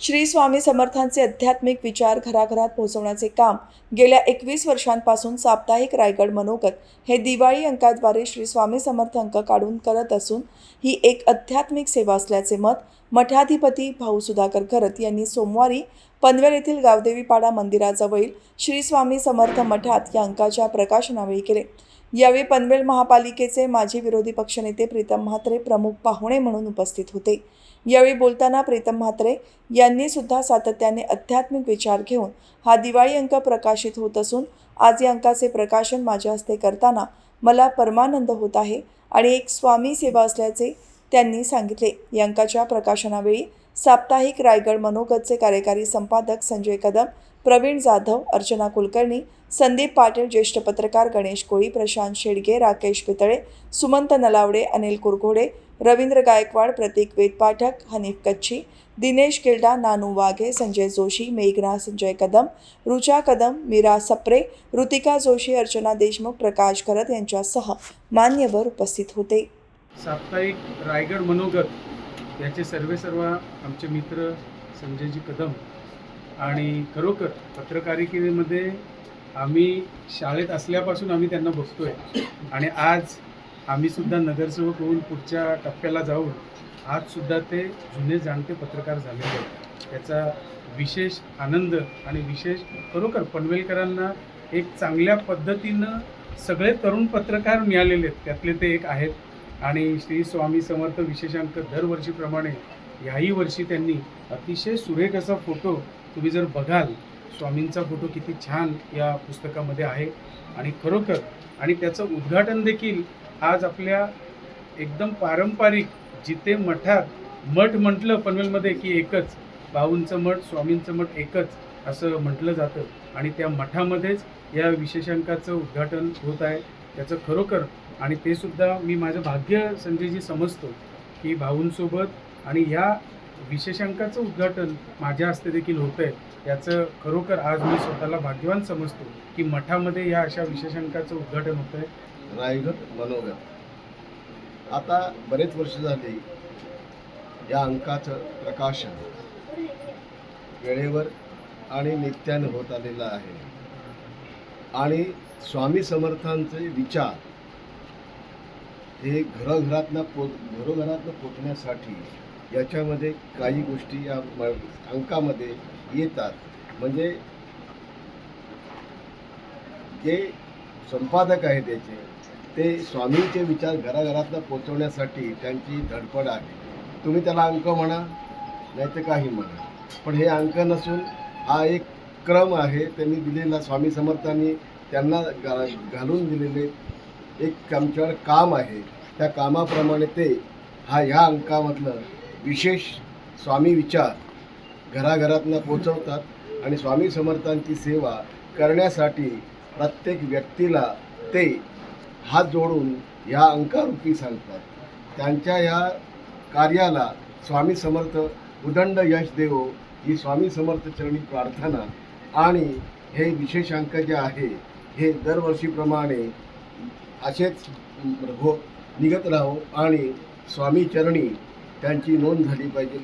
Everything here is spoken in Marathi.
श्री स्वामी समर्थांचे आध्यात्मिक विचार घराघरात पोहोचवण्याचे काम गेल्या एकवीस वर्षांपासून साप्ताहिक रायगड मनोगत हे दिवाळी अंकाद्वारे श्री स्वामी समर्थ अंक काढून करत असून ही एक आध्यात्मिक सेवा असल्याचे मत मठाधिपती भाऊ सुधाकर खरत यांनी सोमवारी पनवेल येथील गावदेवीपाडा मंदिराजवळील श्री स्वामी समर्थ मठात या अंकाच्या प्रकाशनावेळी केले. यावेळी पनवेल महापालिकेचे माजी विरोधी पक्षनेते प्रीतम म्हात्रे प्रमुख पाहुणे म्हणून उपस्थित होते. यावेळी बोलताना प्रीतम म्हात्रे यांनी सुद्धा सातत्याने आध्यात्मिक विचार घेऊन हा दिवाळी अंक प्रकाशित होत असून आज या अंकाचे प्रकाशन माझ्या हस्ते करताना मला परमानंद होत आहे आणि एक स्वामी सेवा असल्याचे त्यांनी सांगितले. या अंकाच्या प्रकाशनावेळी साप्ताहिक रायगड मनोगतचे कार्यकारी संपादक संजय कदम प्रवीण जाधव अर्चना कुलकर्णी संदीप पाटील ज्येष्ठ पत्रकार गणेश कोळी प्रशांत शेडगे राकेश पितळे सुमंत नलावडे अनिल कुरघोडे रवींद्र गायकवाड प्रतीक वेद पाठक हनीफ कच्छी दिनेश गिल्डा नानू वाघे संजय जोशी मेघना संजय कदम रुचा कदम मीरा सप्रे ऋतिका जोशी अर्चना देशमुख प्रकाश खरत यांच्यासह मान्यवर उपस्थित होते. साप्ताहिक रायगड मनोगत याचे सर्वे सर्व आमचे मित्र संजयजी कदम आणि खरोखर पत्रकारिकेमध्ये आम्ही शाळेत असल्यापासून आम्ही त्यांना बघतोय. आणि आज आम्ही सुद्धा नगरसेवक होऊन पुढच्या टप्प्याला जाऊन आज सुद्धा ते जुने जाणते पत्रकार झालेले आहेत. त्याचा विशेष आनंद आणि विशेष खरोखर पनवेलकरांना एक चांगल्या पद्धतीनं सगळे तरुण पत्रकार मिळालेले आहेत. त्यातले ते एक आहेत. आणि श्री स्वामी समर्थ विशेषांक दरवर्षीप्रमाणे याही वर्षी त्यांनी अतिशय सुरेख असा फोटो तुम्ही जर बघाल स्वामींचा फोटो किती छान या पुस्तकामध्ये आहे. आणि खरोखर आणि त्याचं उद्घाटन देखील आज आपल्या एकदम पारंपरिक जिथे मठात मठ म्हटलं पनवेलमध्ये की एकच भाऊंचं मठ स्वामींचं मठ एकच असं म्हटलं जातं. आणि त्या मठामध्येच या विशेषांकाचं उद्घाटन होत आहे. त्याचं खरोखर आणि ते सुद्धा मी माझं भाग्य संजयजी समजतो की भाऊंसोबत आणि या विशेषांकाचं उद्घाटन माझ्या हस्ते देखील होतं आहे. याचं खरोखर आज मी स्वतःला भाग्यवान समजतो की मठामध्ये या अशा विशेषांकाचं उद्घाटन होतं आहे. रायगड मनोगत. आता बरेच वर्ष झाली या अंकाचं प्रकाशन वेळेवर आणि नित्यानं होत आलेलं आहे. आणि स्वामी समर्थांचे विचार हे घरोघरातनं पो घरोघरातनं पोचण्यासाठी याच्यामध्ये काही गोष्टी या अंकामध्ये येतात. म्हणजे जे संपादक आहे त्याचे ते स्वामींचे विचार घराघरातनं पोचवण्यासाठी त्यांची धडपड आहे. तुम्ही त्याला अंक म्हणा नाही तर काही म्हणा. पण हे अंक नसून हा एक क्रम आहे त्यांनी दिलेला स्वामी समर्थांनी त्यांना घा घालून दिलेले एक आमच्याकडे काम आहे. त्या कामाप्रमाणे ते हा ह्या अंकामधलं विशेष स्वामी विचार घराघरातनं पोचवतात आणि स्वामी समर्थांची सेवा करण्यासाठी प्रत्येक व्यक्तीला ते हात जोडून ह्या अंकारूपी सांगतात. त्यांच्या या कार्याला स्वामी समर्थ उदंड यश देव ही स्वामी समर्थ चरणी प्रार्थना आणि हे विशेष अंक जे आहे हे दरवर्षीप्रमाणे असेच हो निघत राहो आणि स्वामी चरणी त्यांची नोंद झाली पाहिजे.